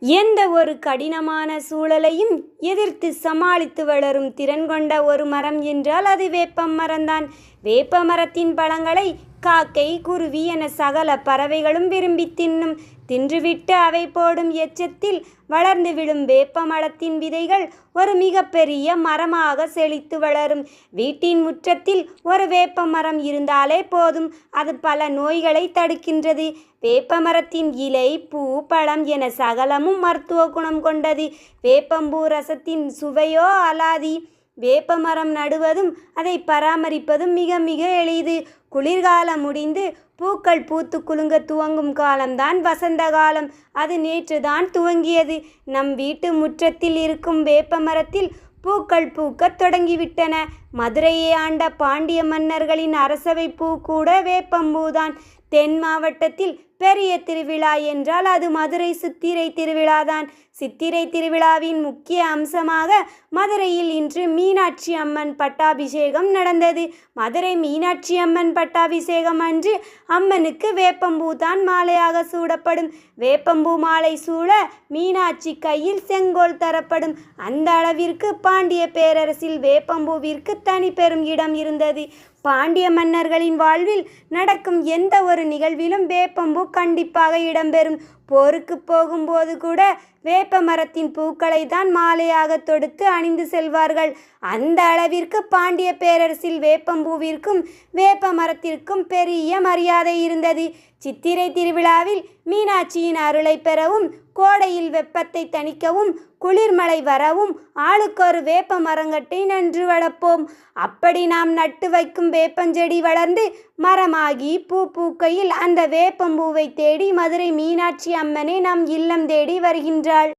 எந்த ஒரு கடினமான சூழலையும் எதிர்த்து சமாளித்து வளரும் திறன் கொண்ட ஒரு மரம் என்றால் அது வேப்ப மரம்தான். வேப்ப மரத்தின் பழங்களை காக்கை குருவி என சகல பறவைகளும் விரும்பி தின்னும். தின்றுவிட்டு அவை போடும் எச்சத்தில் வளர்ந்து விழும் வேப்பமரத்தின் விதைகள் ஒரு மிகப்பெரிய மரமாக செழித்து வளரும். வீட்டின் முற்றத்தில் ஒரு வேப்ப மரம் இருந்தாலே போதும். அது பல நோய்களை தடுக்கின்றது. வேப்ப மரத்தின் இலை பூ பழம் என சகலமும் மருத்துவ குணம் கொண்டது. வேப்பம்பூ ரசத்தின் சுவையோ அலாதி. வேப்ப மரம் நடுவதும் அதை பராமரிப்பதும் மிக மிக எளிது. குளிர்காலம் முடிந்து பூக்கள் பூத்து குலுங்க துவங்கும் காலம்தான் வசந்த காலம். அது நேற்றுதான் துவங்கியது. நம் வீட்டு முற்றத்தில் இருக்கும் வேப்ப மரத்தில் பூக்கள் பூக்கத் தொடங்கிவிட்டன. மதுரையை ஆண்ட பாண்டிய மன்னர்களின் அரசவை பூ கூட வேப்பம்பூதான் தென் மாவட்டத்தில் பெரிய திருவிழா என்றால் அது மதுரை சித்திரை திருவிழாதான். சித்திரை திருவிழாவின் முக்கிய அம்சமாக மதுரையில் இன்று மீனாட்சி அம்மன் பட்டாபிஷேகம் நடந்தது. மதுரை மீனாட்சி அம்மன் பட்டாபிஷேகம் அன்று அம்மனுக்கு வேப்பம்பூ தான் மாலையாக சூடப்படும். வேப்பம்பூ மாலை சூழ மீனாட்சி கையில் செங்கோல் தரப்படும். அந்த அளவிற்கு பாண்டிய பேரரசில் வேப்பம்பூவிற்கு தனி பெரும் இடம் இருந்தது. பாண்டிய மன்னர்களின் வாழ்வில் நடக்கும் எந்த ஒரு நிகழ்விலும் வேப்பம்பூ கண்டிப்பாக இடம்பெறும். போருக்கு போகும்போது கூட வேப்ப மரத்தின் பூக்களை தான் மாலையாக தொடுத்து அணிந்து செல்வார்கள். அந்த அளவிற்கு பாண்டிய பேரரசில் வேப்பம்பூவிற்கும் வேப்ப மரத்திற்கும் பெரிய மரியாதை இருந்தது. சித்திரை திருவிழாவில் மீனாட்சியின் அருளை பெறவும் கோடையில் வெப்பத்தை தணிக்கவும் குளிர்மழை வரவும் ஆளுக்கொரு வேப்ப மரங்கட்டை நன்று வளர்ப்போம். அப்படி நாம் நட்டு வைக்கும் வேப்பஞ்செடி வளர்ந்து மரமாகி பூ பூக்கையில் அந்த வேப்பம்பூவை தேடி மதுரை மீனாட்சி அம்மனே நம் இல்லம் தேடி வருகின்றாள்.